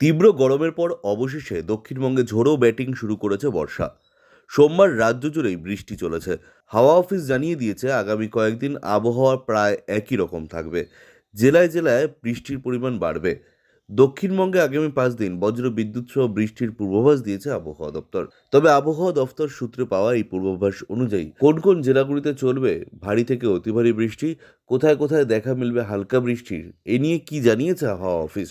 তীব্র গরমের পর অবশেষে দক্ষিণবঙ্গে ঝোড়ো ব্যাটিং শুরু করেছে বর্ষা। সোমবার রাজ্য জুড়েই বৃষ্টি চলেছে। হাওয়া অফিস জানিয়ে দিয়েছে, আগামী কয়েকদিন আবহাওয়া প্রায় একই রকম থাকবে। জেলায় জেলায় বৃষ্টির পরিমাণ বাড়বে। দক্ষিণবঙ্গে আগামী পাঁচ দিন বজ্র বিদ্যুৎ সহ বৃষ্টির পূর্বাভাস দিয়েছে আবহাওয়া দপ্তর। তবে আবহাওয়া দপ্তর সূত্রে পাওয়া এই পূর্বাভাস অনুযায়ী কোন কোন জেলাগুলিতে চলবে ভারী থেকে অতি ভারী বৃষ্টি, কোথায় কোথায় দেখা মিলবে হালকা বৃষ্টির, এ নিয়ে কি জানিয়েছে হাওয়া অফিস?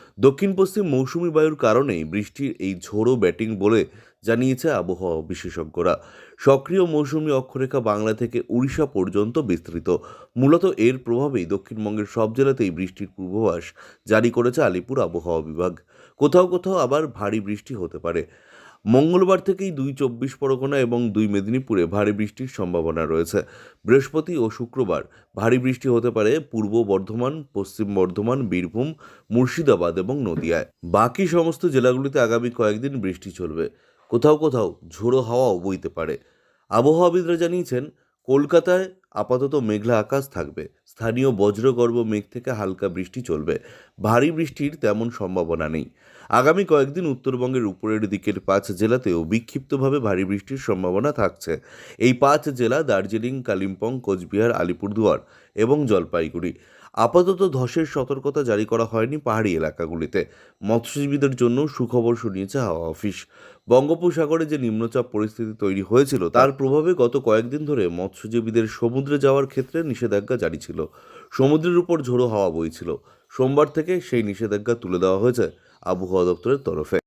দক্ষিণ পশ্চিম মৌসুমি বায়ুর কারণেই বৃষ্টির এই ঝোড়ো ব্যাটিং বলে জানিয়েছে আবহাওয়া বিশেষজ্ঞরা। সক্রিয় মৌসুমি অক্ষরেখা বাংলা থেকে উড়িষ্যা পর্যন্ত বিস্তৃত। মূলত এর প্রভাবেই দক্ষিণবঙ্গের সব জেলাতেই বৃষ্টির পূর্বাভাস জারি করেছে আলিপুর আবহাওয়া বিভাগ। কোথাও কোথাও আবার ভারী বৃষ্টি হতে পারে। মঙ্গলবার থেকেই দুই চব্বিশ পরগনা এবং দুই মেদিনীপুরে ভারী বৃষ্টির সম্ভাবনা রয়েছে। বৃহস্পতি ও শুক্রবার ভারী বৃষ্টি হতে পারে পূর্ব বর্ধমান, পশ্চিম বর্ধমান, বীরভূম, মুর্শিদাবাদ এবং নদিয়ায়। বাকি সমস্ত জেলাগুলিতে আগামী কয়েকদিন বৃষ্টি চলবে। কোথাও কোথাও ঝোড়ো হাওয়াও বইতে পারে। আবহাওয়াবিদরা জানিয়েছেন, কলকাতায় আপাতত মেঘলা আকাশ থাকবে। স্থানীয় বজ্রগর্ভ মেঘ থেকে হালকা বৃষ্টি চলবে। ভারী বৃষ্টির তেমন সম্ভাবনা নেই। আগামী কয়েকদিন উত্তরবঙ্গের উপরের দিকের পাঁচ জেলাতেও বিক্ষিপ্তভাবে ভারী বৃষ্টির সম্ভাবনা থাকছে। এই পাঁচ জেলা দার্জিলিং, কালিম্পং, কোচবিহার, আলিপুরদুয়ার এবং জলপাইগুড়ি। আপাতত ধসের সতর্কতা জারি করা হয়নি পাহাড়ি এলাকাগুলিতে। মৎস্যজীবীদের জন্য সুখবর শুনিয়েছে হাওয়া অফিস। বঙ্গোপসাগরে যে নিম্নচাপ পরিস্থিতি তৈরি হয়েছিল, তার প্রভাবে গত কয়েকদিন ধরে মৎস্যজীবীদের সমুদ্রে যাওয়ার ক্ষেত্রে নিষেধাজ্ঞা জারি ছিল। সমুদ্রের উপর ঝোড়ো হাওয়া বইছিল। সোমবার থেকে সেই নিষেধাজ্ঞা তুলে দেওয়া হয়েছে আবহাওয়া দপ্তরের তরফে।